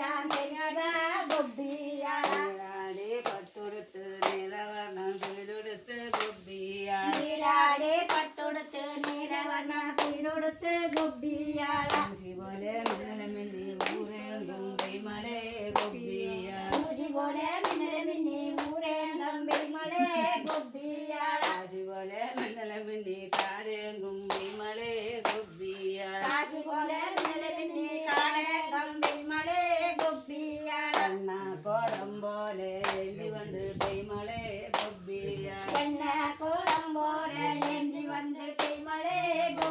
adelante, ni a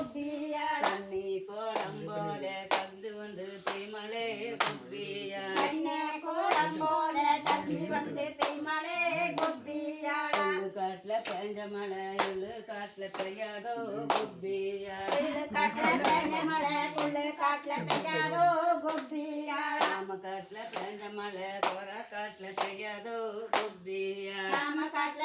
குப்பிய தண்ணி கோலம் போல தந்து வந்து தீமலே குப்பிய தண்ணி கோலம் போல தந்து வந்து தீமலே குப்பிய எள்ளு காட்டுல பெஞ்ச மழை எள்ளு காட்டுல பெய்யாதோ குப்பிய காட்டுல பெஞ்ச மழை கொள்ளு காட்டுல பெய்யாதோ குப்பிய நாம காட்டுல பெஞ்ச மழை கோரா காட்டுல பெய்யாதோ குப்பிய நாம காட்டுல